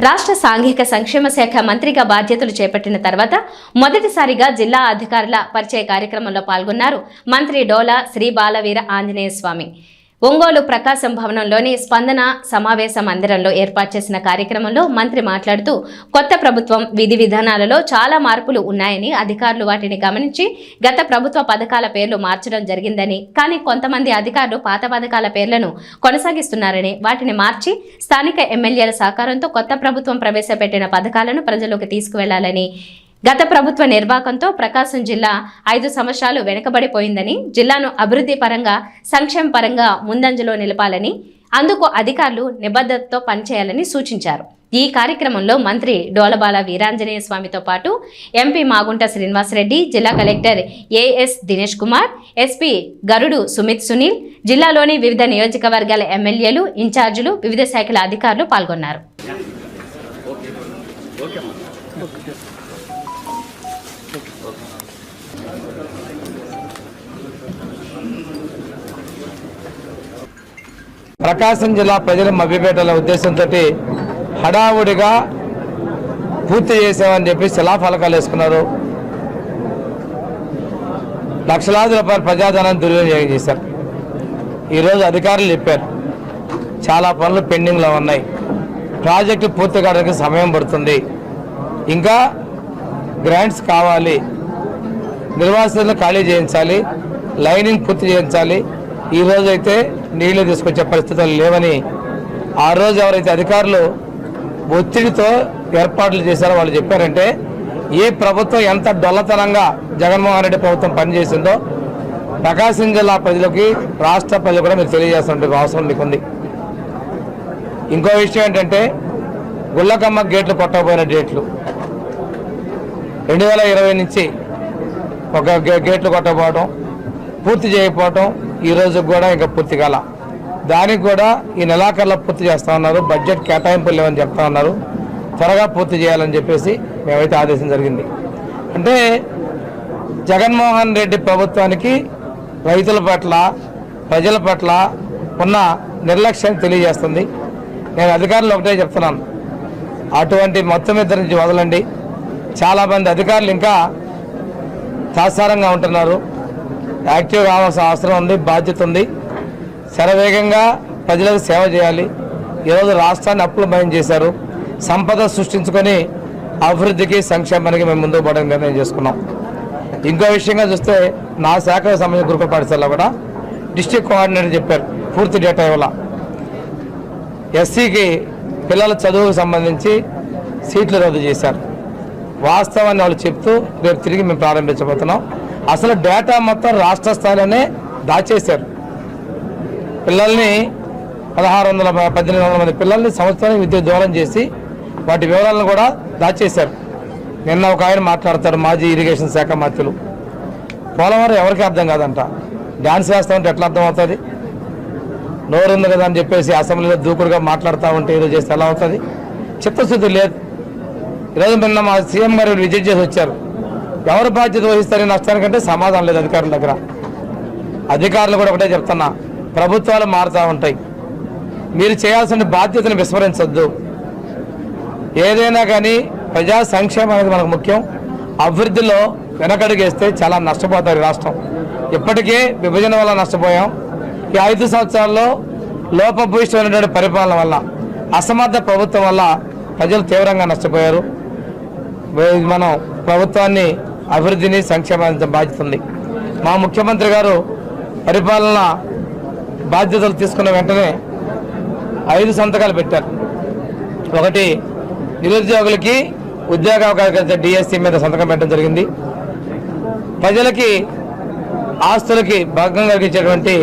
రాష్ట్ర సాంఘిక సంక్షేమ శాఖ మంత్రిగా బాధ్యతలు చేపట్టిన తర్వాత మొదటిసారిగా జిల్లా అధికారుల పరిచయ కార్యక్రమంలో పాల్గొన్నారు మంత్రి డోలా శ్రీ బాలవీర ఆంజనేయ స్వామి. ఒంగోలు ప్రకాశం భవనంలోని స్పందన సమావేశ మందిరంలో ఏర్పాటు చేసిన కార్యక్రమంలో మంత్రి మాట్లాడుతూ కొత్త ప్రభుత్వం విధి విధానాలలో చాలా మార్పులు ఉన్నాయని అధికారులు వాటిని గమనించి గత ప్రభుత్వ పథకాల పేర్లు మార్చడం జరిగిందని కానీ కొంతమంది అధికారులు పాత పథకాల పేర్లను కొనసాగిస్తున్నారని వాటిని మార్చి స్థానిక ఎమ్మెల్యేల సహకారంతో కొత్త ప్రభుత్వం ప్రవేశపెట్టిన పథకాలను ప్రజలకు తీసుకువెళ్ళాలని గత ప్రభుత్వ నిర్వాకంతో ప్రకాశం జిల్లా ఐదు సంవత్సరాలు వెనుకబడిపోయిందని జిల్లాను అభివృద్ధి పరంగా సంక్షేమ పరంగా ముందంజలో నిలపాలని అందుకు అధికారులు నిబద్ధతతో పనిచేయాలని సూచించారు. ఈ కార్యక్రమంలో మంత్రి డోలబాల వీరాంజనేయ స్వామితో పాటు ఎంపీ మాగుంట శ్రీనివాసరెడ్డి జిల్లా collector A S Dinesh Kumar SP గరుడు సుమిత్ సునీల్ జిల్లాలోని వివిధ నియోజకవర్గాల ఎమ్మెల్యేలు ఇన్ఛార్జీలు వివిధ శాఖల అధికారులు పాల్గొన్నారు. ప్రకాశం జిల్లా ప్రజలు మభ్యపేటల ఉద్దేశంతో హడావుడిగా పూర్తి చేసామని చెప్పి శిలాఫలకాలు వేసుకున్నారు. లక్షలాది రూపాయల ప్రజాధనాన్ని దుర్వినియోగం చేశారు. ఈరోజు అధికారులు చెప్పారు చాలా పనులు పెండింగ్లో ఉన్నాయి. ప్రాజెక్టు పూర్తి కావడానికి సమయం పడుతుంది. ఇంకా గ్రాంట్స్ కావాలి. నిర్వాసితులను ఖాళీ చేయించాలి. లైనింగ్ పూర్తి చేయించాలి. ఈరోజైతే నీళ్ళు తీసుకొచ్చే పరిస్థితులు లేవని ఆ రోజు ఎవరైతే అధికారులు ఒత్తిడితో ఏర్పాట్లు చేశారో వాళ్ళు చెప్పారంటే ఏ ప్రభుత్వం ఎంత డొల్లతనంగా జగన్మోహన్ రెడ్డి ప్రభుత్వం పనిచేసిందో ప్రకాశం జిల్లా ప్రజలకి రాష్ట్ర ప్రజలు కూడా మీరు తెలియజేస్తున్న అవసరం మీకుంది. ఇంకో విషయం ఏంటంటే గుళ్ళకమ్మ గేట్లు కొట్టకపోయిన డేట్లు. రెండు వేల ఇరవై నుంచి ఒక గేట్లు కొట్టకపోవడం పూర్తి చేయకపోవడం ఈ కూడా ఇంకా పూర్తి కాల. దానికి కూడా ఈ నెలాఖరులో పూర్తి చేస్తా ఉన్నారు. బడ్జెట్ కేటాయింపులు లేవని చెప్తా ఉన్నారు. త్వరగా పూర్తి చేయాలని చెప్పేసి మేమైతే ఆదేశం జరిగింది. అంటే జగన్మోహన్ రెడ్డి ప్రభుత్వానికి రైతుల పట్ల ప్రజల పట్ల ఉన్న నిర్లక్ష్యాన్ని తెలియజేస్తుంది. నేను అధికారులు ఒకటే చెప్తున్నాను. అటువంటి మొత్తం ఇద్దరి నుంచి వదలండి. చాలామంది అధికారులు ఇంకా తాత్సారంగా ఉంటున్నారు. యాక్టివ్ కావాల్సిన అవసరం ఉంది బాధ్యత ఉంది. శరవేగంగా ప్రజలకు సేవ చేయాలి. ఈరోజు రాష్ట్రాన్ని అప్పులు భయం చేశారు. సంపద సృష్టించుకొని అభివృద్ధికి సంక్షేమానికి మేము ముందుకు పోవడానికి నిర్ణయం చేసుకున్నాం. ఇంకో విషయంగా చూస్తే నా శాఖకు సంబంధించిన గురుకుల పాఠశాలలో కూడా డిస్టిక్ కోఆర్డినేటర్ చెప్పారు పూర్తి డేటా ఇవ్వాల. ఎస్సీకి పిల్లల చదువుకు సంబంధించి సీట్లు రద్దు చేశారు. వాస్తవాన్ని వాళ్ళు చెప్తూ రేపు తిరిగి మేము ప్రారంభించబోతున్నాం. అసలు డేటా మొత్తం రాష్ట్ర స్థాయిలోనే దాచేశారు. పిల్లల్ని పదహారు వందల పద్దెనిమిది వందల మంది పిల్లల్ని సంవత్సరానికి విద్య దూరం చేసి వాటి వివరాలను కూడా దాచేశారు. నిన్న ఒక ఆయన మాట్లాడతారు మాజీ ఇరిగేషన్ శాఖ మంత్రులు. పోలవరం ఎవరికి అర్థం కాదంట. డ్యాన్స్ వేస్తామంటే ఎట్లా అర్థం అవుతుంది? నోరు ఉంది కదా అని చెప్పేసి అసెంబ్లీలో దూకుడుగా మాట్లాడుతూ ఉంటే ఏదో చేస్తే ఎలా అవుతుంది? చిత్తశుద్ధి లేదు. ఈరోజు నిన్న మా సీఎం గారు విజిట్ చేసి వచ్చారు. ఎవరు బాధ్యత వహిస్తారని నష్టానికంటే సమాధానం లేదు అధికారుల దగ్గర. అధికారులు కూడా ఒకటే చెప్తున్నా. ప్రభుత్వాలు మారుతూ ఉంటాయి. మీరు చేయాల్సిన బాధ్యతను విస్మరించద్దు. ఏదైనా కానీ ప్రజా సంక్షేమం అనేది మనకు ముఖ్యం. అభివృద్ధిలో వెనకడుగేస్తే చాలా నష్టపోతారు ఈ రాష్ట్రం. ఇప్పటికే విభజన వల్ల నష్టపోయాం. ఈ ఐదు సంవత్సరాల్లో లోపభూయిష్టమైనటువంటి పరిపాలన వల్ల అసమర్థ ప్రభుత్వం వల్ల ప్రజలు తీవ్రంగా నష్టపోయారు. మనం ప్రభుత్వాన్ని అభివృద్ధిని సంక్షేమానికి బాధ్యత ఉంది. మా ముఖ్యమంత్రి గారు పరిపాలన బాధ్యతలు తీసుకున్న వెంటనే ఐదు సంతకాలు పెట్టారు. ఒకటి నిరుద్యోగులకి ఉద్యోగ అవకాశాలు డిఎస్సి మీద సంతకం పెట్టడం జరిగింది. ప్రజలకి ఆస్తులకి భంగం కలిగించేటువంటి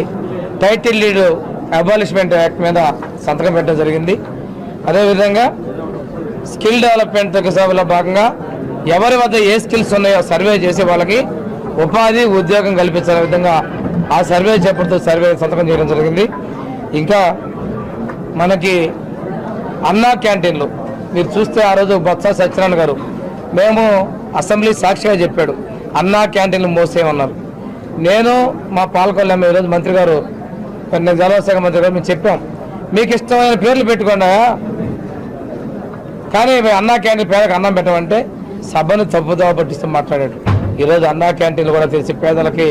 టైటిల్ లీడ్ అబాలిష్మెంట్ యాక్ట్ మీద సంతకం పెట్టడం జరిగింది. అదేవిధంగా స్కిల్ డెవలప్మెంట్ సభలో భాగంగా ఎవరి వద్ద ఏ స్కిల్స్ ఉన్నాయో సర్వే చేసి వాళ్ళకి ఉపాధి ఉద్యోగం కల్పించే విధంగా ఆ సర్వే చేపడుతూ సర్వే సంతకం చేయడం జరిగింది. ఇంకా మనకి అన్నా క్యాంటీన్లు మీరు చూస్తే ఆ రోజు బొత్స సత్యనారాయణ గారు మేము అసెంబ్లీ సాక్షిగా చెప్పాడు అన్నా క్యాంటీన్లు మోసేయమన్నారు. నేను మా పాల్గొల్లాము ఈరోజు మంత్రి గారు నేను జలశాఖ మంత్రి గారు మేము చెప్పాం. మీకు ఇష్టమైన పేర్లు పెట్టుకున్నా కానీ మేము అన్నా క్యాంటీన్ పేదలకు అన్నం పెట్టమంటే సభను తప్పుదోవ పట్టిస్తూ మాట్లాడాడు. ఈరోజు అన్నా క్యాంటీన్లు కూడా తెలిసి పేదలకి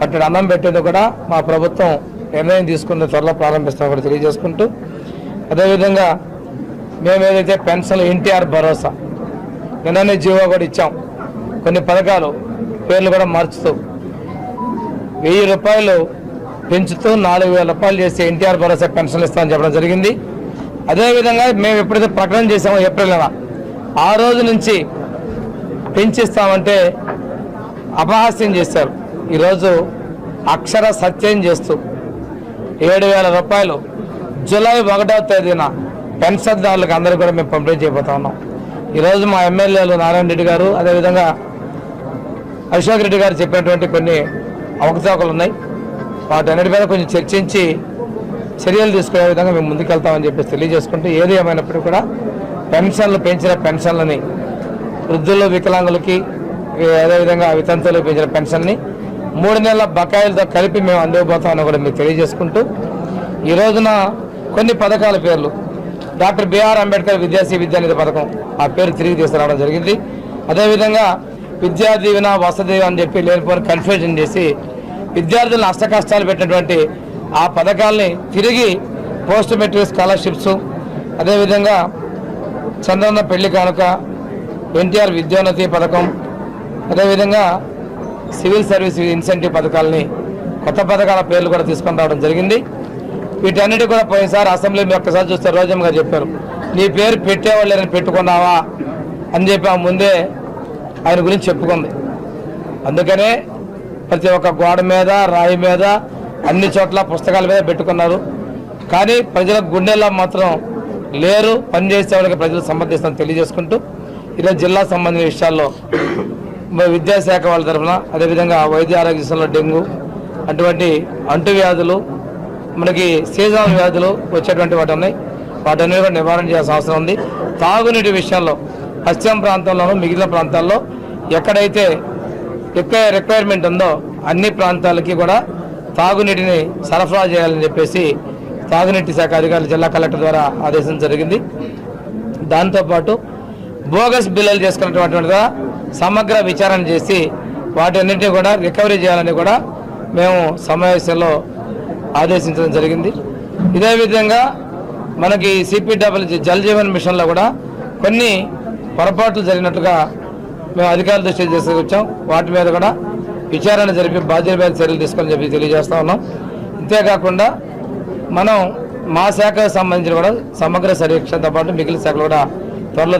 పట్టడి అన్నం పెట్టేది కూడా మా ప్రభుత్వం నిర్ణయం తీసుకున్న త్వరలో ప్రారంభిస్తాం కూడా తెలియజేసుకుంటూ అదేవిధంగా మేము ఏదైతే పెన్షన్ ఎన్టీఆర్ భరోసా నిన్ననే జీవో కూడా ఇచ్చాం. కొన్ని పథకాలు పేర్లు కూడా మార్చుతూ వెయ్యి రూపాయలు పెంచుతూ నాలుగు వేల రూపాయలు చేసి ఎన్టీఆర్ భరోసా పెన్షన్ ఇస్తామని చెప్పడం జరిగింది. అదేవిధంగా మేము ఎప్పుడైతే ప్రకటన చేసామో ఏప్రిల్ నెల ఆ రోజు నుంచి పెంచిస్తామంటే అపహాస్యం చేశారు. ఈరోజు అక్షర సత్యం చేస్తూ ఏడు వేల రూపాయలు జూలై ఒకటవ తేదీన పెన్షన్దారులకు అందరూ కూడా మేము పంపిణీ చేయబోతా ఉన్నాం. ఈరోజు మా ఎమ్మెల్యేలు నారాయణ రెడ్డి గారు అదేవిధంగా అశోక్ రెడ్డి గారు చెప్పినటువంటి కొన్ని అవకతవకలు ఉన్నాయి. వాటన్నిటి మీద కొంచెం చర్చించి చర్యలు తీసుకునే విధంగా మేము ముందుకెళ్తామని చెప్పేసి తెలియజేసుకుంటూ ఏది ఏమైనప్పటికీ కూడా పెన్షన్లు పెంచిన పెన్షన్లని వృద్ధులు వికలాంగులకి అదేవిధంగా వితంతువులు పెంచిన పెన్షన్ని మూడు నెలల బకాయిలతో కలిపి మేము అందివ్వబోతామని కూడా మీకు తెలియజేసుకుంటూ ఈ రోజున కొన్ని పథకాల పేర్లు doctor B R Ambedkar Vidyasri Vidyanidhi పథకం ఆ పేరు తిరిగి తీసుకురావడం జరిగింది. అదేవిధంగా విద్యా దీవెన వసతి అని చెప్పి లేనిపోని కన్ఫ్యూజన్ చేసి విద్యార్థులను అష్ట కష్టాలు పెట్టినటువంటి ఆ పథకాల్ని తిరిగి పోస్ట్ మెట్రిక్ స్కాలర్షిప్స్ అదేవిధంగా చంద్రన్న పెళ్ళి కానుక ఎన్టీఆర్ విద్యోన్నతి పథకం అదేవిధంగా సివిల్ సర్వీస్ ఇన్సెంటివ్ పథకాలని కొత్త పథకాల పేర్లు కూడా తీసుకొని రావడం జరిగింది. వీటన్నిటి కూడా పోయినసారి అసెంబ్లీ మీరు ఒక్కసారి చూస్తే రోజమ్మ గారు చెప్పారు నీ పేరు పెట్టేవాళ్ళని పెట్టుకున్నావా? అని చెప్పి ఆ ముందే ఆయన గురించి చెప్పుకుంది. అందుకనే ప్రతి ఒక్క గోడ మీద రాయి మీద అన్ని చోట్ల పుస్తకాల మీద పెట్టుకున్నారు. కానీ ప్రజల గుండెల్లో మాత్రం లేరు పనిచేసే వాళ్ళకి ప్రజలు సమర్థిస్తామని తెలియజేసుకుంటూ ఈరోజు జిల్లా సంబంధించిన విషయాల్లో విద్యాశాఖ వాళ్ళ తరఫున అదేవిధంగా వైద్య ఆరోగ్య సంస్థలో డెంగ్యూ అటువంటి అంటువ్యాధులు మనకి సీజనల్ వ్యాధులు వచ్చేటువంటి వాటి ఉన్నాయి వాటన్ని కూడా నివారణ చేయాల్సిన అవసరం ఉంది. తాగునీటి విషయంలో పశ్చిమ ప్రాంతంలోనూ మిగిలిన ప్రాంతాల్లో ఎక్కడైతే ఎక్కువ రిక్వైర్మెంట్ ఉందో అన్ని ప్రాంతాలకి కూడా తాగునీటిని సరఫరా చేయాలని చెప్పేసి తాగునీటి శాఖ అధికారులు జిల్లా కలెక్టర్ ద్వారా ఆదేశం జరిగింది. దాంతోపాటు బోగస్ బిల్లులు చేసుకున్నటువంటిగా సమగ్ర విచారణ చేసి వాటన్నింటినీ కూడా రికవరీ చేయాలని కూడా మేము సమావేశంలో ఆదేశించడం జరిగింది. ఇదే విధంగా మనకి సిపిడబ్ల్యూ జల్ జీవన్ మిషన్లో కూడా కొన్ని పొరపాట్లు జరిగినట్టుగా మేము అధికారుల దృష్టి తీసుకొచ్చాం. వాటి మీద కూడా విచారణ జరిపి బాధ్యత మీద చర్యలు తీసుకొని చెప్పి తెలియజేస్తా ఉన్నాం. అంతేకాకుండా మనం మా శాఖకు సంబంధించిన కూడా సమగ్ర సమీక్షతో పాటు మిగిలిన శాఖలు కూడా త్వరలో